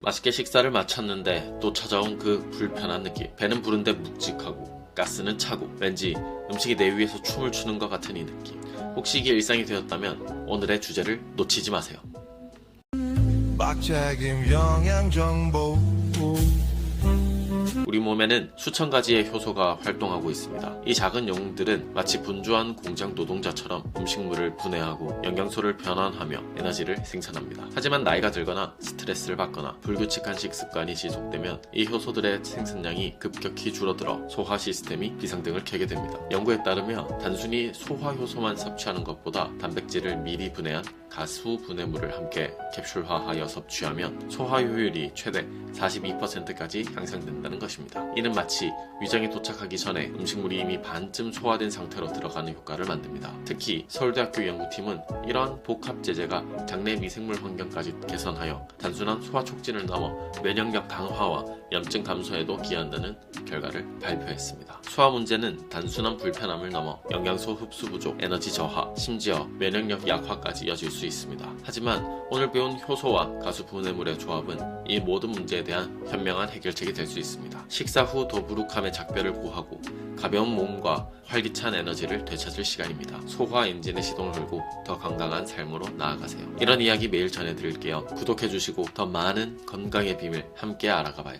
맛있게 식사를 마쳤는데 또 찾아온 그 불편한 느낌. 배는 부른데 묵직하고 가스는 차고 왠지 음식이 내 위에서 춤을 추는 것 같은 이 느낌. 혹시 이게 일상이 되었다면 오늘의 주제를 놓치지 마세요. 막자김 영양정보 우리 몸에는 수천 가지의 효소가 활동하고 있습니다. 이 작은 영웅들은 마치 분주한 공장 노동자처럼 음식물을 분해하고 영양소를 변환하며 에너지를 생산합니다. 하지만 나이가 들거나 스트레스를 받거나 불규칙한 식습관이 지속되면 이 효소들의 생산량이 급격히 줄어들어 소화 시스템이 비상등을 켜게 됩니다. 연구에 따르면 단순히 소화 효소만 섭취하는 것보다 단백질을 미리 분해한 가수 분해물을 함께 캡슐화하여 섭취하면 소화 효율이 최대 42%까지 향상된다는 것입니다. 이는 마치 위장에 도착하기 전에 음식물이 이미 반쯤 소화된 상태로 들어가는 효과를 만듭니다. 특히 서울대학교 연구팀은 이러한 복합 제제가 장내 미생물 환경까지 개선하여 단순한 소화 촉진을 넘어 면역력 강화와 염증 감소에도 기여한다는 결과를 발표했습니다. 소화 문제는 단순한 불편함을 넘어 영양소 흡수 부족, 에너지 저하, 심지어 면역력 약화까지 이어질 수 있습니다. 하지만 오늘 배운 효소와 가수 분해물의 조합은 이 모든 문제에 대한 현명한 해결책이 될 수 있습니다. 식사 후 더부룩함의 작별을 고하고 가벼운 몸과 활기찬 에너지를 되찾을 시간입니다. 소화 엔진의 시동을 걸고 더 건강한 삶으로 나아가세요. 이런 이야기 매일 전해드릴게요. 구독해주시고 더 많은 건강의 비밀 함께 알아가봐요.